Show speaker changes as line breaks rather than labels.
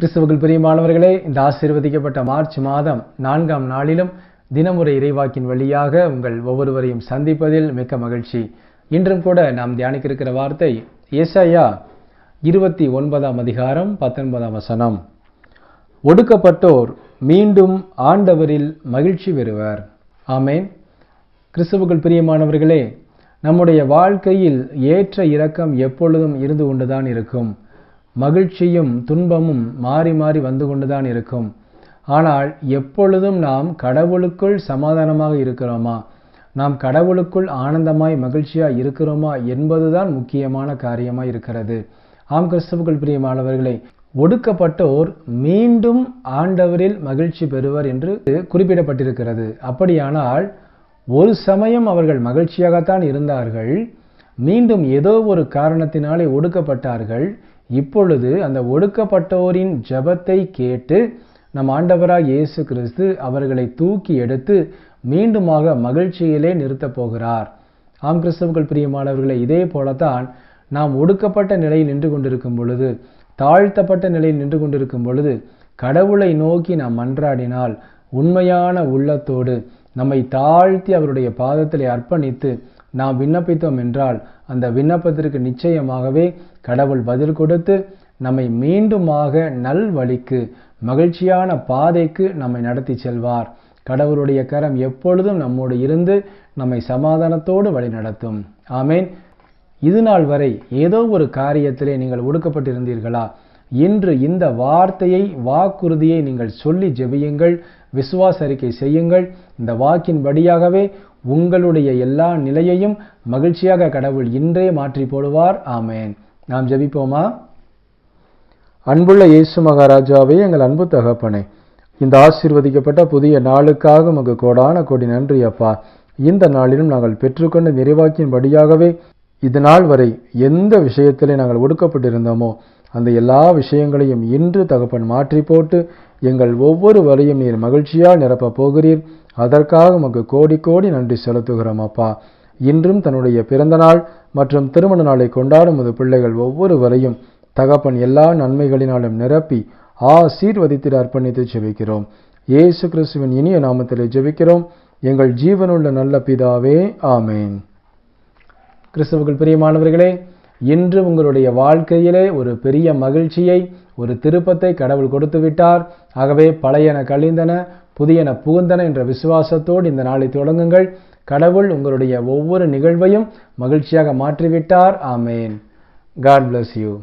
கிறிஸ்துவுக்குள் பிரியமானவர்களே இந்த ஆசீர்வதிக்கப்பட்ட மார்ச் மாதம் நான்காம் நாளிலும் தினமுறை இறைவாக்கின் வழியாக உங்கள் ஒவ்வொருவரையும் சந்திப்பதில் மிக்க மகிழ்ச்சி. இன்றும் கூட நாம் தியானிக்க இருக்கிற வார்த்தை ஏசாயா இருபத்தி ஒன்பதாம் அதிகாரம் பத்தொன்பதாம் வசனம். ஒடுக்கப்பட்டோர் மீண்டும் ஆண்டவரில் மகிழ்ச்சி பெறுவர். ஆமேன். கிறிஸ்துவுக்குள் பிரியமானவர்களே நம்முடைய வாழ்க்கையில் ஏற்ற இரக்கம் எப்பொழுதும் இருந்து கொண்டுதான் இருக்கும். மகிழ்ச்சியும் துன்பமும் மாறி மாறி வந்து கொண்டுதான் இருக்கும். ஆனால் எப்பொழுதும் நாம் கடவுளுக்குள் சமாதானமாக இருக்கிறோமா? நாம் கடவுளுக்குள் ஆனந்தமாய் மகிழ்ச்சியாக இருக்கிறோமா என்பதுதான் முக்கியமான காரியமாக இருக்கிறது. ஆம் கிறிஸ்துவுக்குள் பிரியமானவர்களே ஒடுக்கப்பட்டோர் மீண்டும் ஆண்டவரில் மகிழ்ச்சி பெறுவர் என்று குறிப்பிடப்பட்டிருக்கிறது. அப்படியானால் ஒரு சமயம் அவர்கள் மகிழ்ச்சியாகத்தான் இருந்தார்கள் மீண்டும் ஏதோ ஒரு காரணத்தினாலே ஒடுக்கப்பட்டார்கள் இப்பொழுது அந்த ஒடுக்கப்பட்டோரின் ஜபத்தை கேட்டு நம் ஆண்டவராக இயேசு கிறிஸ்து அவர்களை தூக்கி எடுத்து மீண்டுமாக மகிழ்ச்சியிலே நிறுத்தப் போகிறார். ஆம் கிறிஸ்தவர்கள் பிரியமானவர்களை இதே போலத்தான் நாம் ஒடுக்கப்பட்ட நிலையில் நின்று கொண்டிருக்கும் பொழுது தாழ்த்தப்பட்ட நிலையில் நின்று கொண்டிருக்கும் பொழுது கடவுளை நோக்கி நாம் மன்றாடினால் உண்மையான உள்ளத்தோடு நம்மை தாழ்த்தி அவருடைய பாதத்தில் அர்ப்பணித்து நாம் விண்ணப்பித்தோம் என்றால் அந்த விண்ணப்பத்திற்கு நிச்சயமாகவே கடவுள் பதில் கொடுத்து நம்மை மீண்டுமாக நல் வழிக்கு மகிழ்ச்சியான பாதைக்கு நம்மை நடத்தி செல்வார். கடவுளுடைய கரம் எப்பொழுதும் நம்மோடு இருந்து நம்மை சமாதானத்தோடு வழிநடத்தும் ஆமேன். இது நாள் வரை ஏதோ ஒரு காரியத்திலே நீங்கள் ஒடுக்கப்பட்டிருந்தீர்களா? இன்று இந்த வார்த்தையை வாக்குறுதியை நீங்கள் சொல்லி ஜெபியுங்கள் விசுவாச அறிக்கை செய்யுங்கள். இந்த வாக்கின் படியாகவே உங்களுடைய எல்லா நிலையையும் மகிழ்ச்சியாக கடவுள் இன்றே மாற்றி போடுவார். ஆமேன். நாம் ஜெபிப்போமா? அன்புள்ள இயேசு மகாராஜாவே எங்கள் அன்பு தகப்பனே இந்த ஆசீர்வதிக்கப்பட்ட புதிய நாளுக்காக உமக்கு கோடான கோடி நன்றி அப்பா. இந்த நாளிலும் நாங்கள் பெற்றுக்கொண்ட நிறைவாக்கின்படியாகவே இது நாள் வரை எந்த விஷயத்திலே நாங்கள் ஒடுக்கப்பட்டிருந்தோமோ அந்த எல்லா விஷயங்களையும் இன்று தகப்பன் மாற்றி போட்டு எங்கள் ஒவ்வொரு வரையும் நீர் மகிழ்ச்சியால் நிரப்பப் போகிறீர். அதற்காக உமக்கு கோடி கோடி நன்றி செலுத்துகிறோம் அப்பா. இன்றும் தன்னுடைய பிறந்த நாள் மற்றும் திருமண நாளை கொண்டாடும் அது பிள்ளைகள் ஒவ்வொரு வரையும் தகப்பன் எல்லா நன்மைகளினாலும் நிரப்பி ஆசீர்வதித்து அர்ப்பணித்து ஜெபிக்கிறோம். இயேசு கிறிஸ்துவின் இனிய நாமத்தில் ஜெபிக்கிறோம். எங்கள் ஜீவனுள்ள நல்ல பிதாவே ஆமேன். கிறிஸ்துவுக்குள் பிரியமானவர்களே இன்று உங்களுடைய வாழ்க்கையிலே ஒரு பெரிய மகிழ்ச்சியை ஒரு திருப்பத்தை கடவுள் கொடுத்து விட்டார். ஆகவே பழையன கழிந்தன புதியன புகுந்தன என்ற விசுவாசத்தோடு இந்த நாளை தொடங்குங்கள். கடவுள் உங்களுடைய ஒவ்வொரு நிகழ்வையும் மகிழ்ச்சியாக மாற்றிவிட்டார். ஆமேன். God bless you